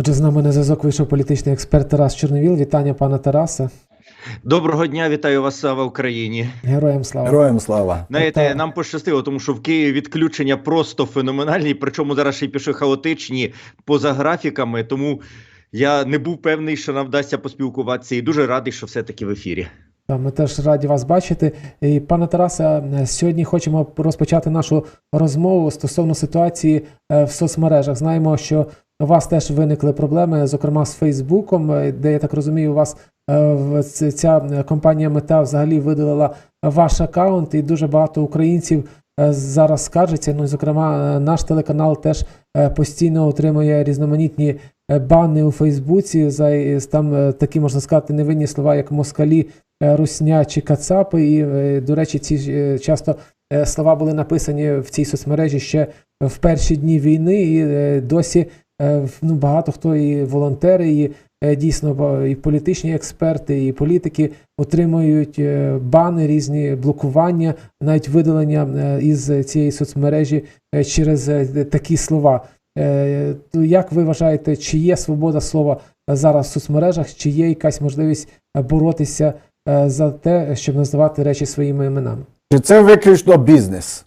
Отже, з нами на зв'язок вийшов політичний експерт Тарас Чорновіл. Вітання, пане Тарасе. Доброго дня, вітаю вас, слава Україні. Героям слава. Героям слава. Знаєте, Та- нам пощастило, тому що в Києві відключення просто феноменальні, причому зараз ще й пішли хаотичні поза графіками. Тому я не був певний, що нам вдасться поспілкуватися, і дуже радий, що все-таки в ефірі. Та, Ми теж раді вас бачити. І, пане Тарасе, е, сьогодні хочемо розпочати нашу розмову стосовно ситуації е, в соцмережах. Знаємо, що у вас теж виникли проблеми, зокрема з Фейсбуком, е, де я так розумію, у вас е, ця компанія Мета взагалі видалила ваш аккаунт, і дуже багато українців е, зараз скаржаться. Ну, зокрема, е, наш телеканал теж е, постійно отримує різноманітні е, бани у Фейсбуці за е, там е, такі можна сказати невинні слова, як москалі, е, русня чи кацапи. І, е, до речі, ці е, часто е, слова були написані в цій соцмережі ще в перші дні війни, і е, досі е, ну, багато хто і волонтери, і е, дійсно і політичні експерти, і політики отримують е, бани, різні блокування, навіть видалення е, із цієї соцмережі е, через е, такі слова. Е, Як ви вважаєте, чи є свобода слова зараз в соцмережах, чи є якась можливість е, боротися е, за те, щоб називати речі своїми іменами? Чи це виключно бізнес?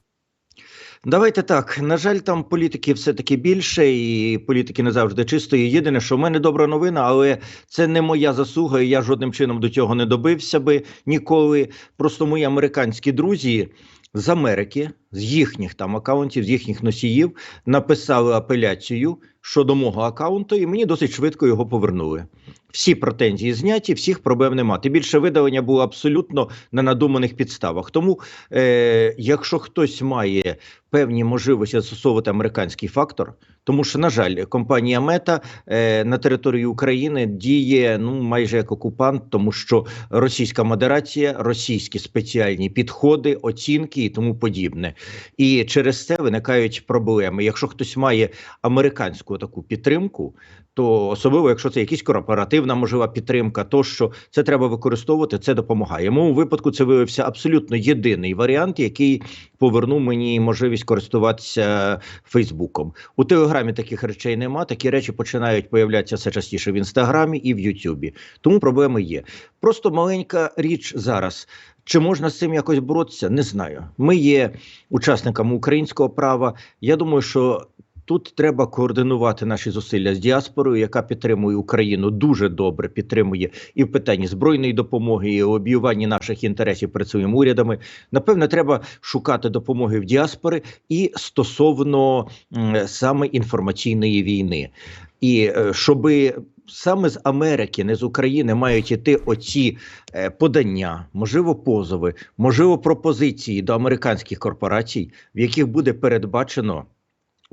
Давайте так. На жаль, там політики все-таки більше, і політики не завжди чистої. Єдине, що в мене добра новина, але це не моя заслуга, і я жодним чином до цього не добився би ніколи. Просто мої американські друзі з Америки, з їхніх там акаунтів, з їхніх носіїв, написали апеляцію щодо мого акаунту, і мені досить швидко його повернули. Всі претензії зняті, всіх проблем нема. Тим більше видалення було абсолютно на надуманих підставах. Тому, е, якщо хтось має певні можливості застосовувати американський фактор, тому що, на жаль, компанія Мета е, на території України діє ну майже як окупант, тому що російська модерація, російські спеціальні підходи, оцінки і тому подібне. І через це виникають проблеми. Якщо хтось має американську таку підтримку, то особливо, якщо це якась корпоративна можлива підтримка, то що це треба використовувати, це допомагає. Моєму випадку це виявився абсолютно єдиний варіант, який повернув мені можливість користуватися Фейсбуком. У Телеграмі таких речей нема. Такі речі починають появлятися все частіше в інстаграмі і в Ютубі. Тому проблеми є. Просто маленька річ зараз. Чи можна з цим якось боротися? Не знаю. Ми є учасниками українського права. Я думаю, що тут треба координувати наші зусилля з діаспорою, яка підтримує Україну дуже добре, підтримує і в питанні збройної допомоги, і лобіюванні наших інтересів перед своїми урядами. Напевно, треба шукати допомоги в діаспори і стосовно саме інформаційної війни. І е, щоби саме з Америки, не з України, мають іти оці е, подання, можливо, позови, можливо, пропозиції до американських корпорацій, в яких буде передбачено.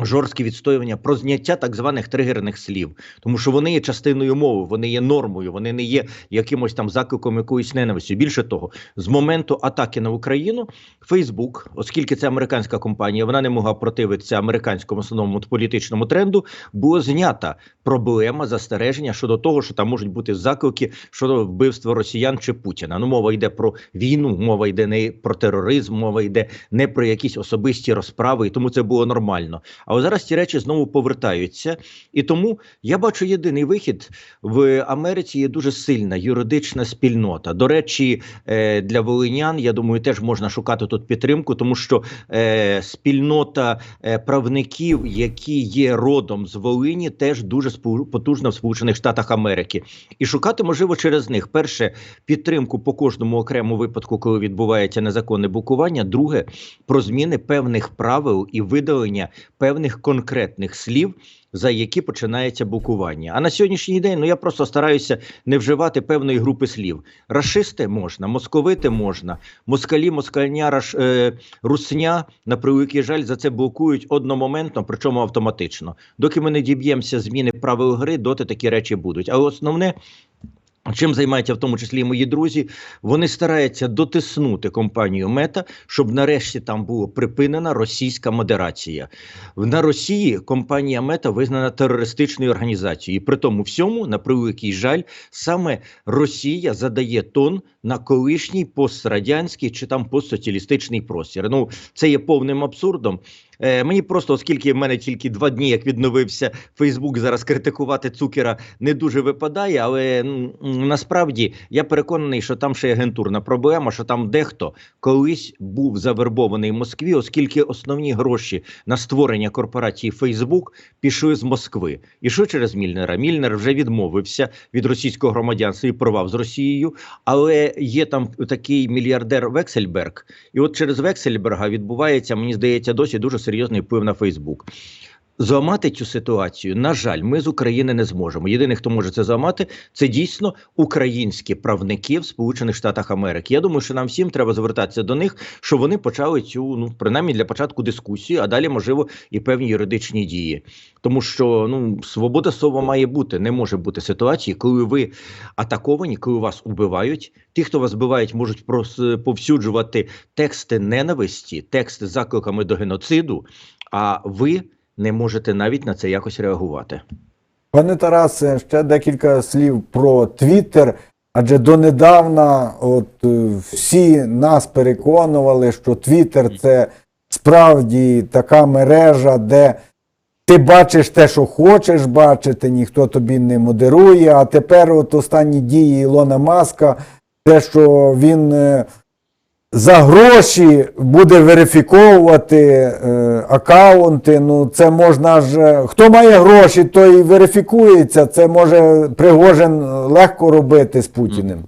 Жорсткі відстоювання про зняття так званих тригерних слів, тому що вони є частиною мови, вони є нормою, вони не є якимось там закликом якоїсь ненависті. Більше того, з моменту атаки на Україну Фейсбук, оскільки це американська компанія, вона не могла противитися американському основному політичному тренду. Було знята проблема застереження щодо того, що там можуть бути заклики щодо вбивства росіян чи Путіна. Ну, мова йде про війну, мова йде не про тероризм, мова йде не про якісь особисті розправи, і тому це було нормально. Але зараз ці речі знову повертаються, і тому я бачу єдиний вихід в Америці. Є дуже сильна юридична спільнота. До речі, е, для волинян я думаю, теж можна шукати тут підтримку, тому що е, спільнота е, правників, які є родом з Волині, теж дуже потужна в Сполучених Штатах Америки, і шукати можливо через них перше підтримку по кожному окремому випадку, коли відбувається незаконне букування. Друге про зміни певних правил і видалення певних конкретних слів. За які починається букування. А на сьогоднішній день ну я просто стараюся не вживати певної групи слів. Рашисти можна, московити можна, москалі, москальня, раш, е, русня, на превеликий жаль, за це блокують одномоментно, причому автоматично. Доки ми не діб'ємося зміни правил гри, доти такі речі будуть. Але основне. Чим займаються в тому числі і мої друзі, вони стараються дотиснути компанію Мета, щоб нарешті там була припинена російська модерація. На Росії компанія Мета визнана терористичною організацією. І при тому всьому, на превеликий жаль, саме Росія задає тон на колишній пострадянський чи там постсоціалістичний простір. Ну це є повним абсурдом. Е, мені просто, оскільки в мене тільки два дні, як відновився Фейсбук, зараз критикувати Цукера не дуже випадає. Але насправді я переконаний, що там ще є агентурна проблема, що там дехто колись був завербований в Москві, оскільки основні гроші на створення корпорації Фейсбук пішли з Москви. І що через Мільнера? Мільнер вже відмовився від російського громадянства і порвав з Росією, але є там такий мільярдер Вексельберг, і от через Вексельберга відбувається, мені здається, досі дуже серйозний вплив на Фейсбук. Зламати цю ситуацію, на жаль, ми з України не зможемо. Єдиний, хто може це зламати, це дійсно українські правники в Сполучених Штатах Америки. Я думаю, що нам всім треба звертатися до них, що вони почали цю, ну принаймні для початку дискусію, а далі можливо і певні юридичні дії. Тому що ну свобода слова має бути. Не може бути ситуації, коли ви атаковані, коли вас убивають. Ті, хто вас вбивають, можуть повсюджувати тексти ненависті, тексти з закликами до геноциду. А ви не можете навіть на це якось реагувати. Пане Тарасе, ще декілька слів про Твіттер. Адже донедавна от, е, всі нас переконували, що Твіттер це справді така мережа, де ти бачиш те, що хочеш бачити, ніхто тобі не модерує. А тепер от останні дії Ілона Маска, те, що він е, за гроші буде верифіковувати е, акаунти. Ну, це можна ж. е, Хто має гроші, той і верифікується. Це може Пригожин легко робити з Путіним.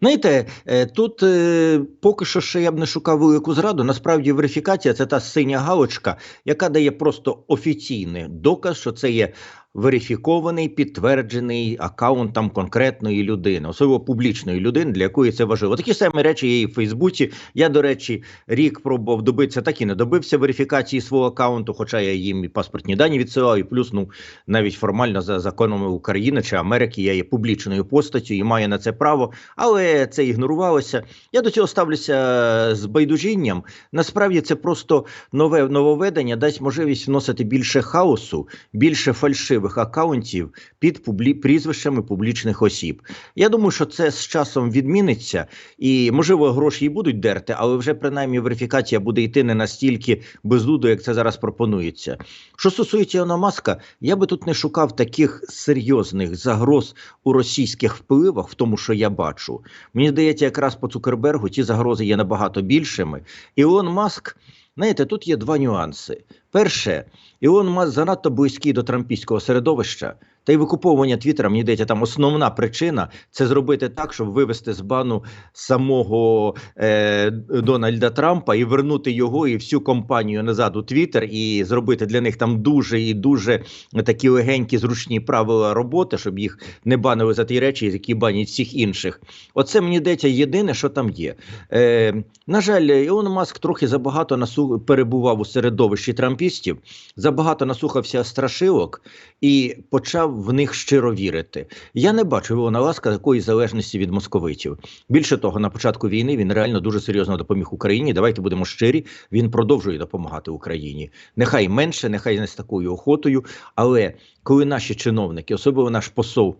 Знаєте, е, тут е, поки що ще я б не шукав велику зраду. Насправді верифікація це та синя галочка, яка дає просто офіційний доказ, що це є верифікований, підтверджений аккаунт там конкретної людини, особливо публічної людини, для якої це важливо. Такі самі речі є і в Фейсбуці. Я, до речі, рік пробував добитися, так і не добився верифікації свого аккаунту, хоча я їм і паспортні дані відсилав, і плюс, ну навіть формально за законами України чи Америки я є публічною постаттю і маю на це право, але це ігнорувалося. Я до цього ставлюся з байдужінням. Насправді це просто нове нововведення дасть можливість вносити більше хаосу, більше фальшивих акаунтів під публі... прізвищами публічних осіб. Я думаю, що це з часом відміниться, і можливо гроші і будуть дерти, але вже принаймні верифікація буде йти не настільки бездудо, як це зараз пропонується. Що стосується Іона Маска, я би тут не шукав таких серйозних загроз у російських впливах, в тому, що я бачу. Мені здається, якраз по Цукербергу ті загрози є набагато більшими. Ілон Маск, знаєте, тут є два нюанси. Перше, Ілон Маск занадто близький до трампійського середовища. Та й викуповування Твіттера, мені здається, там основна причина це зробити так, щоб вивести з бану самого е, Дональда Трампа і вернути його і всю компанію назад у Твіттер, і зробити для них там дуже і дуже такі легенькі, зручні правила роботи, щоб їх не банили за ті речі, які банять всіх інших. Оце мені здається єдине, що там є. Е, на жаль, Ілон Маск трохи забагато насу перебував у середовищі трампістів, забагато наслухався страшилок і почав в них щиро вірити. Я не бачу Ілона Ласка такої залежності від московитів. Більше того, на початку війни він реально дуже серйозно допоміг Україні. Давайте будемо щирі. Він продовжує допомагати Україні. Нехай менше, нехай не з такою охотою. Але коли наші чиновники, особливо наш посол.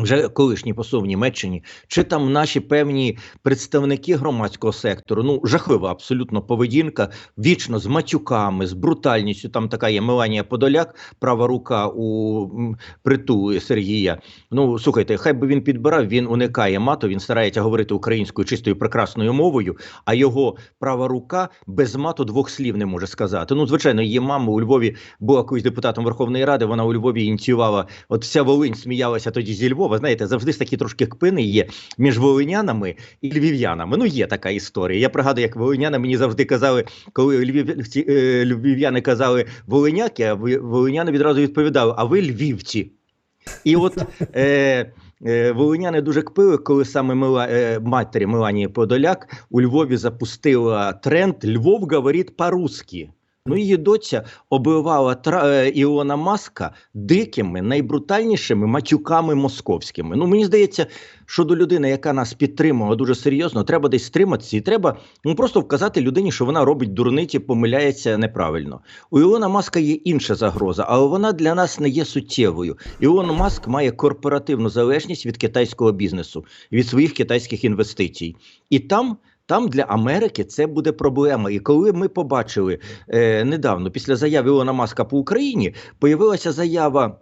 Вже колишній посол в Німеччині, чи там наші певні представники громадського сектору, ну жахлива абсолютно поведінка, вічно з матюками, з брутальністю. Там така є Меланія Подоляк, права рука у м, притулу Сергія. Ну слухайте, хай би він підбирав, він уникає мату, він старається говорити українською чистою прекрасною мовою, а його права рука без мату двох слів не може сказати. Ну, звичайно, її мама у Львові була колись депутатом Верховної Ради. Вона у Львові ініціювала. От вся Волинь сміялася тоді зі Львова. Знаєте, завжди ж такі трошки кпини є між волинянами і львів'янами. Ну, є така історія. Я пригадую, як волиняни мені завжди казали, коли львівці, е, львів'яни казали волиняки, а ви- волиняни відразу відповідали: А ви львівці? І от е, е, волиняни дуже кпили, коли саме Мила, е, матері Меланії Подоляк у Львові запустила тренд Львов говорить по-русски. Ну, її доця обливала тра... е, Ілона Маска дикими, найбрутальнішими матюками московськими. Ну, мені здається, що до людини, яка нас підтримує дуже серйозно, треба десь стриматися, і треба ну, просто вказати людині, що вона робить дурниці, помиляється неправильно. У Ілона Маска є інша загроза, але вона для нас не є суттєвою. Ілон Маск має корпоративну залежність від китайського бізнесу, від своїх китайських інвестицій. І там Там для Америки це буде проблема. І коли ми побачили е, недавно, після заяви Ілона Маска по Україні, появилася заява.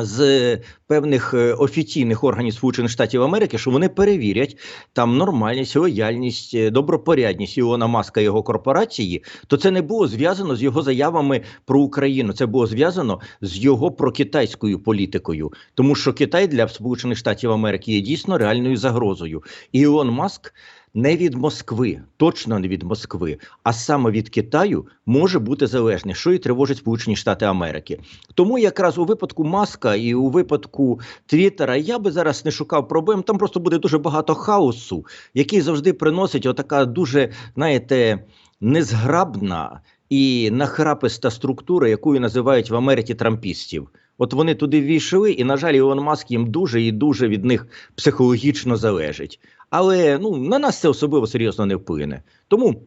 З певних е, офіційних органів Сполучених Штатів Америки, що вони перевірять там нормальність, лояльність, е, добропорядність Ілона Маска і його корпорації, то це не було зв'язано з його заявами про Україну. Це було зв'язано з його прокитайською політикою, тому що Китай для Сполучених Штатів Америки є дійсно реальною загрозою. І Ілон Маск не від Москви, точно не від Москви, а саме від Китаю може бути залежний, що і тривожить Сполучені Штати Америки. Тому якраз у випадку Маска і у випадку Твіттера я би зараз не шукав проблем. Там просто буде дуже багато хаосу, який завжди приносить отака дуже, знаєте, незграбна і нахраписта структура, яку називають в Америці трампістів. От вони туди ввійшли, і, на жаль, Ілон Маск їм дуже і дуже від них психологічно залежить. Але ну на нас це особливо серйозно не вплине. Тому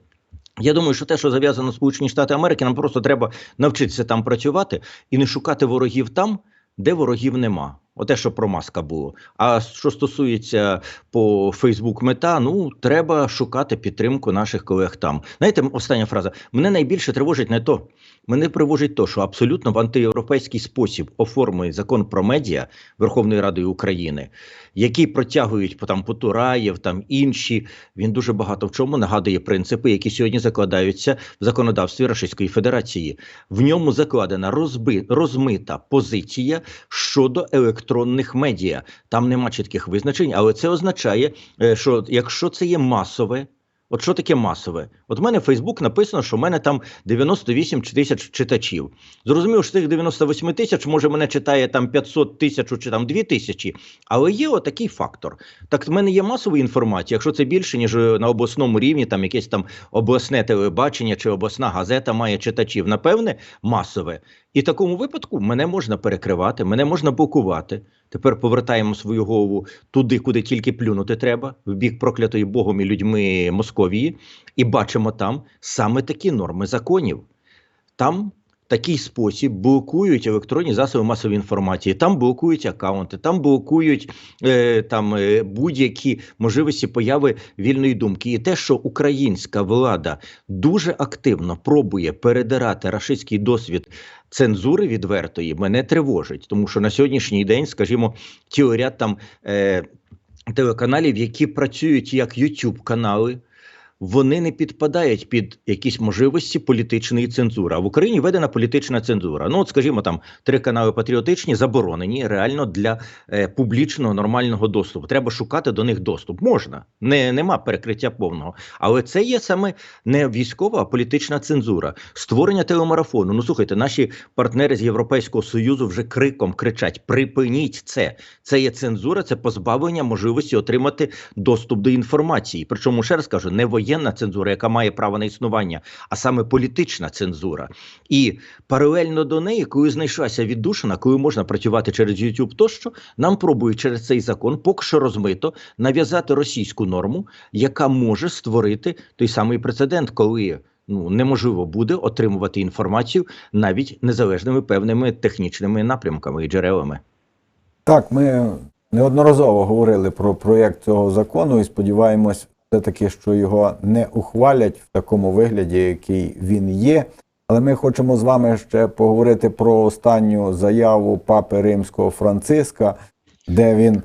я думаю, що те, що зав'язано Сполучені Штати Америки, нам просто треба навчитися там працювати і не шукати ворогів там, де ворогів нема. Оте, що про маска було. А що стосується по Фейсбук мета, ну треба шукати підтримку наших колег там. Знаєте, остання фраза. Мене найбільше тривожить не то. Мене тривожить то, що абсолютно в антиєвропейський спосіб оформлений закон про медіа Верховної Ради України, який протягують по там Потураєв, там інші. Він дуже багато в чому нагадує принципи, які сьогодні закладаються в законодавстві Російської Федерації. В ньому закладена розби, розмита позиція щодо електронних медіа. Там нема чітких визначень, але це означає, е, що якщо це є масове. От що таке масове? От в мене в Фейсбук написано, що в мене там 98 тисяч читачів. Зрозуміло, що тих 98 тисяч, може, мене читає там 500 тисяч чи там 2 тисячі, але є отакий фактор. Так в мене є масова інформація, якщо це більше, ніж е, на обласному рівні, там якесь там обласне телебачення чи обласна газета має читачів, напевне, масове. І в такому випадку мене можна перекривати, мене можна блокувати. Тепер повертаємо свою голову туди, куди тільки плюнути треба, в бік проклятої Богом і людьми Московії, і бачимо там саме такі норми законів. Там такий спосіб блокують електронні засоби масової інформації, там блокують акаунти, там блокують е, там е, будь-які можливості появи вільної думки. І те, що українська влада дуже активно пробує передирати рашистський досвід цензури відвертої, мене тривожить, тому що на сьогоднішній день, скажімо, цілий ряд там е, телеканалів, які працюють як YouTube канали. Вони не підпадають під якісь можливості політичної цензури. А в Україні введена політична цензура. Ну, от, скажімо, там три канали патріотичні заборонені реально для е, публічного нормального доступу. Треба шукати до них доступ. Можна, не нема перекриття повного. Але це є саме не військова, а політична цензура. Створення телемарафону. Ну слухайте, наші партнери з Європейського союзу вже криком кричать: припиніть це. Це є цензура, це позбавлення можливості отримати доступ до інформації. Причому ще раз кажу, не воєнна цензура, яка має право на існування, а саме політична цензура. І паралельно до неї, коли знайшлася віддушина, коли можна працювати через YouTube тощо, нам пробують через цей закон, поки що розмито, нав'язати російську норму, яка може створити той самий прецедент, коли. Ну, неможливо буде отримувати інформацію навіть незалежними певними технічними напрямками і джерелами. Так, ми неодноразово говорили про проєкт цього закону і сподіваємось все-таки, що його не ухвалять в такому вигляді, який він є. Але ми хочемо з вами ще поговорити про останню заяву папи римського Франциска, де він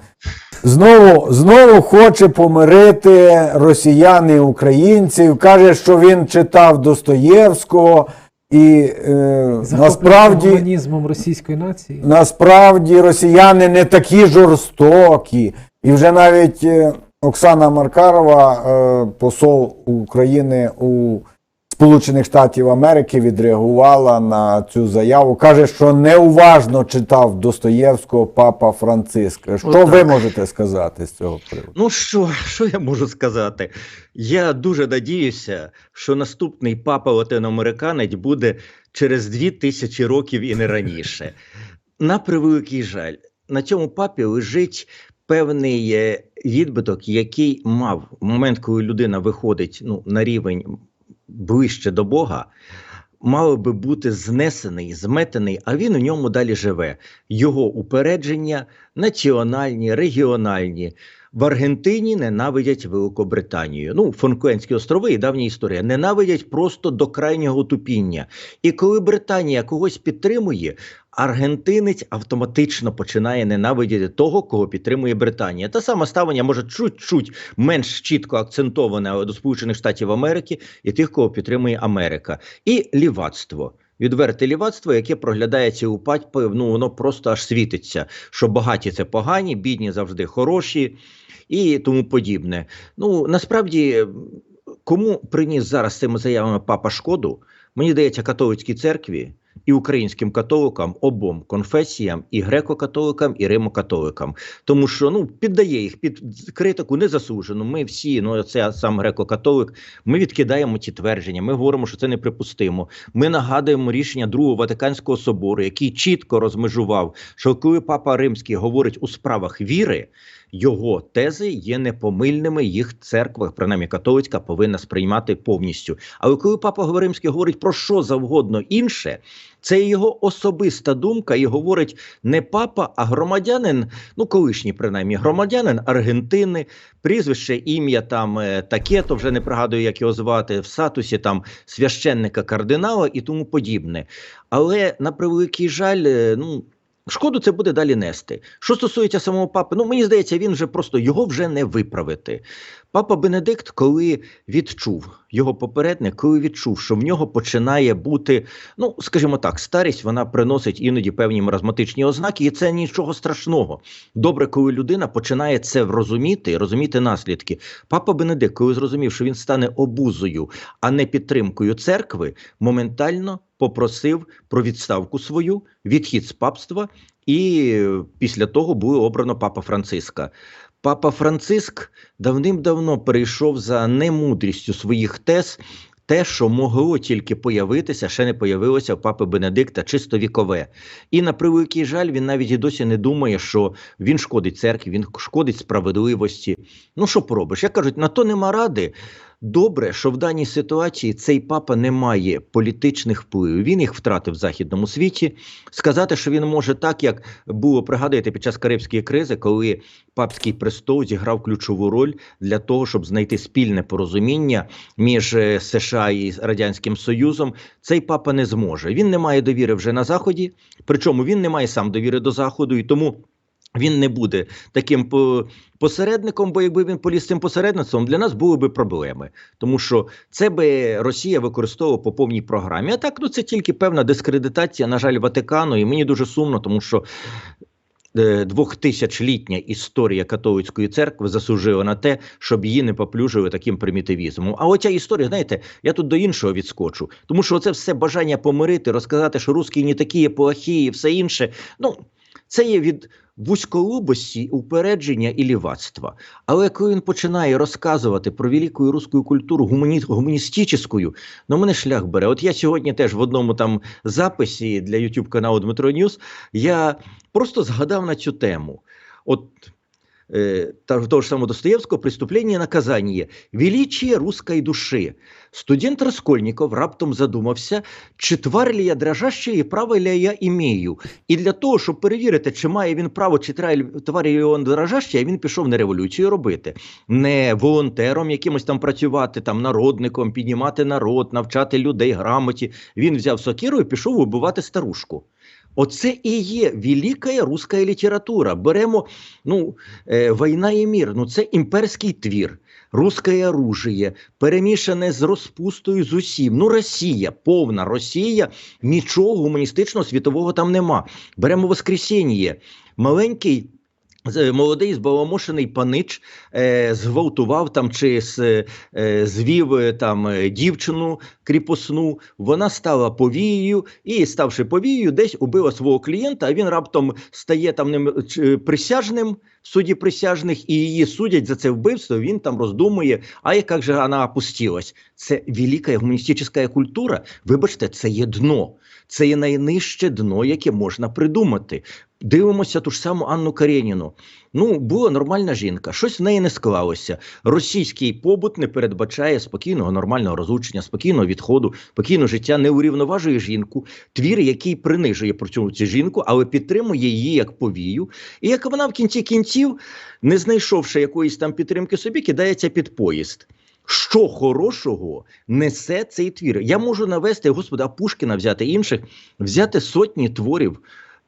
знову, знову хоче помирити росіян і українців, каже, що він читав Достоєвського. І е, насправді російської нації. насправді росіяни не такі жорстокі. І вже навіть е, Оксана Маркарова, е, посол України у Сполучених Штатів Америки, відреагувала на цю заяву. Каже, що неуважно читав Достоєвського папа Франциска. Що ви можете сказати з цього приводу? Ну що, що я можу сказати? Я дуже надіюся, що наступний папа латиноамериканець буде через дві тисячі років і не раніше. На превеликий жаль, на цьому папі лежить певний відбиток, який мав момент, коли людина виходить ну, на рівень ближче до Бога. Мав би бути знесений, зметений, а він у ньому далі живе. Його упередження національні, регіональні, В Аргентині ненавидять Великобританію. Ну, Фонклендські острови і давня історія. Ненавидять просто до крайнього тупіння. І коли Британія когось підтримує, аргентинець автоматично починає ненавидіти того, кого підтримує Британія. Те саме ставлення може чуть-чуть менш чітко акцентоване до Сполучених Штатів Америки і тих, кого підтримує Америка, і лівацтво. Відверте лівацтво, яке проглядається у патьпи, ну воно просто аж світиться. Що багаті це погані, бідні завжди хороші і тому подібне. Ну насправді, кому приніс зараз цими заявами папа шкоду? Мені здається, католицькій церкві і українським католикам, обом конфесіям, і греко-католикам, і римо-католикам. Тому що ну піддає їх під критику незаслужену. Ми всі, ну це сам греко-католик. Ми відкидаємо ті твердження. Ми говоримо, що це неприпустимо. Ми нагадуємо рішення Другого Ватиканського собору, який чітко розмежував, що коли папа Римський говорить у справах віри. Його тези є непомильними. Їх церква, принаймні католицька, повинна сприймати повністю. Але коли папа Римський говорить про що завгодно інше, це його особиста думка, і говорить не папа, а громадянин, ну колишній принаймні громадянин Аргентини, прізвище, ім'я там е, таке, то вже не пригадую, як його звати в статусі там священника кардинала і тому подібне. Але на превеликий жаль, е, ну. Шкоду це буде далі нести. Що стосується самого папи, ну мені здається, він вже просто його вже не виправити. Папа Бенедикт, коли відчув його попередник, коли відчув, що в нього починає бути, ну скажімо так, старість вона приносить іноді певні маразматичні ознаки, і це нічого страшного. Добре, коли людина починає це розуміти, розуміти наслідки. Папа Бенедикт, коли зрозумів, що він стане обузою, а не підтримкою церкви, моментально попросив про відставку свою, відхід з папства, і після того було обрано папа Франциска. Папа Франциск давним-давно перейшов за немудрістю своїх тез. Те, що могло тільки появитися, ще не появилося в папи Бенедикта, чисто вікове. І на превеликий жаль, він навіть і досі не думає, що він шкодить церкві, він шкодить справедливості. Ну що поробиш? Як кажуть, на то нема ради. Добре, що в даній ситуації цей папа не має політичних впливів. Він їх втратив в західному світі. Сказати, що він може так, як було пригадуєте під час Карибської кризи, коли папський престол зіграв ключову роль для того, щоб знайти спільне порозуміння між е, США і Радянським Союзом. Цей папа не зможе. Він не має довіри вже на заході. Причому він не має сам довіри до заходу і тому. Він не буде таким посередником, бо якби він поліз цим посередництвом, для нас були би проблеми, тому що це би Росія використовувала по повній програмі. А так ну це тільки певна дискредитація, на жаль, Ватикану, і мені дуже сумно, тому що. е, Двохтисячолітня історія католицької церкви заслужила на те, щоб її не поплюжили таким примітивізмом. А оця історія, знаєте, я тут до іншого відскочу, тому що це все бажання помирити, розказати, що русські не такі, плохі і все інше. Ну це є від вузьколубості, упередження і лівацтва. Але коли він починає розказувати про велику руську культуру гумані... гуманістичну, ну мене шлях бере. От я сьогодні теж в одному там записі для YouTube каналу Дмитро Ньюс я просто згадав на цю тему. От э, та- того ж самого Достоєвського «Преступлення і наказання. Величие русской душі. Студент Раскольников раптом задумався, чи твар ли я дрожаща і право ли я імею. І для того, щоб перевірити, чи має він право, чи твар він дрожащий, він пішов не революцію робити, не волонтером якимось там працювати, там народником, піднімати народ, навчати людей грамоті. Він взяв сокиру і пішов вибивати старушку. Оце і є велика руська література. Беремо ну, е, війна і мір. Ну це імперський твір, русське оружие, перемішане з розпустою з усім. Ну, Росія, повна Росія, нічого гуманістичного світового там нема. Беремо Воскресіння. Маленький. З- Молодий збаламошений панич е, зґвалтував там чи з, е, звів е, там е, дівчину кріпосну. Вона стала повією і, ставши повією, десь убила свого клієнта. А він раптом стає там ним е, присяжним суді присяжних, і її судять за це вбивство. Він там роздумує. А як же вона опустилась? Це велика гуманістична культура. Вибачте, це є дно. Це є найнижче дно, яке можна придумати. Дивимося ту ж саму Анну Кареніну. Ну, була нормальна жінка, щось в неї не склалося. Російський побут не передбачає спокійного, нормального розлучення, спокійного відходу, спокійного життя, не урівноважує жінку. Твір, який принижує про цю жінку, але підтримує її як повію. І як вона в кінці кінців, не знайшовши якоїсь там підтримки собі, кидається під поїзд. Що хорошого несе цей твір? Я можу навести, господи, а Пушкіна взяти інших, взяти сотні творів.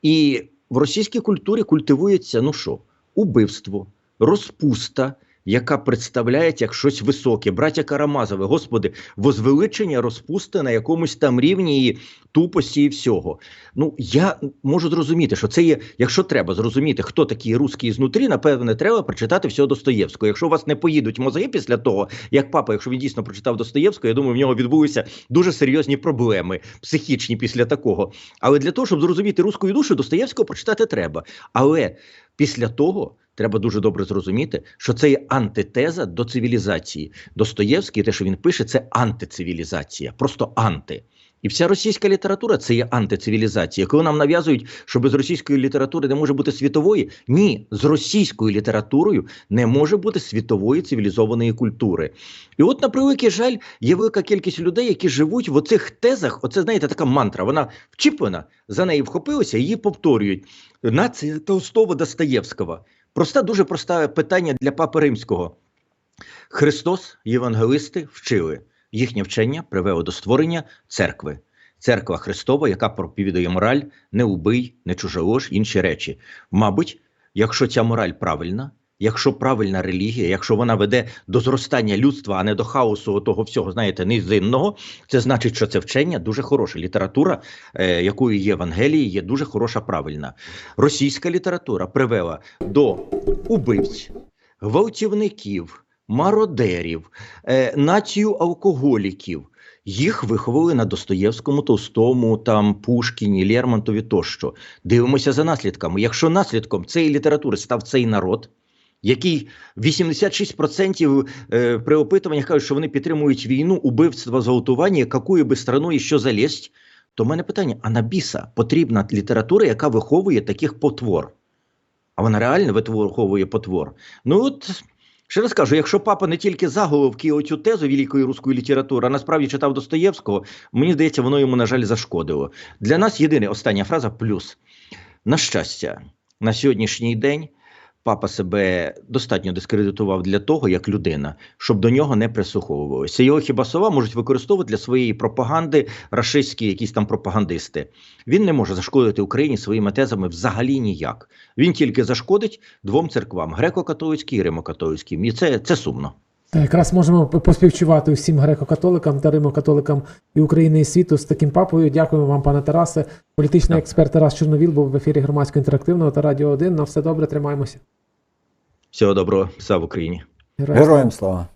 І в російській культурі культивується ну що? Убивство, розпуста, яка представляється як щось високе. Браття Карамазове, господи, возвеличення розпусти на якомусь там рівні і тупості і всього. Ну я можу зрозуміти, що це є, якщо треба зрозуміти, хто такий русський знутрі, напевне, треба прочитати всього Достоєвського. Якщо у вас не поїдуть мозги після того, як папа, якщо він дійсно прочитав Достоєвського, я думаю, в нього відбулися дуже серйозні проблеми психічні після такого. Але для того, щоб зрозуміти русською душу, Достоєвського прочитати треба. Але після того треба дуже добре зрозуміти, що це є антитеза до цивілізації. Достоєвський, те, що він пише, це антицивілізація, просто анти. І вся російська література це є антицивілізація. Коли нам нав'язують, що без російської літератури не може бути світової, ні, з російською літературою не може бути світової цивілізованої культури. І от, на превеликий жаль, є велика кількість людей, які живуть в оцих тезах. Оце знаєте, така мантра. Вона вчіплена, за неї вхопилися, її повторюють. Нація Толстого Достоєвського. Проста, дуже просте питання для папи римського. Христос, євангелисти вчили. Їхнє вчення привело до створення церкви. Церква Христова, яка проповідує мораль, не убий, не чужолож, інші речі. Мабуть, якщо ця мораль правильна, якщо правильна релігія, якщо вона веде до зростання людства, а не до хаосу того всього, знаєте, низинного, це значить, що це вчення дуже хороше. Література, е, якою є Евангелії, є дуже хороша, правильна. Російська література привела до убивць, гвалтівників, мародерів, е, націю алкоголіків. Їх виховали на Достоєвському, Толстому, там Пушкіні, Лермонтові тощо. Дивимося за наслідками. Якщо наслідком цієї літератури став цей народ, який 86% е, при опитуваннях кажуть, що вони підтримують війну, убивство, зґвалтування, якою би страною що залізть, то в мене питання: а на біса потрібна література, яка виховує таких потвор? А вона реально виховує потвор. Ну от ще раз кажу, якщо папа не тільки заголовки оцю тезу великої руської літератури, а насправді читав Достоєвського, мені здається, воно йому, на жаль, зашкодило. Для нас єдине остання фраза плюс. На щастя, на сьогоднішній день папа себе достатньо дискредитував для того, як людина, щоб до нього не прислуховувалися. Його хіба слова можуть використовувати для своєї пропаганди рашистські якісь там пропагандисти. Він не може зашкодити Україні своїми тезами взагалі ніяк. Він тільки зашкодить двом церквам: греко-католицькій і римо-католицькій. І це, це сумно. Та якраз можемо поспівчувати усім греко-католикам та римо-католикам і України і світу з таким папою. Дякуємо вам, пане Тарасе. Політичний Так. експерт Тарас Чорновіл був в ефірі громадського інтерактивного та Радіо 1. На все добре, тримаємося. Всього доброго, слава Україні! Героям слава.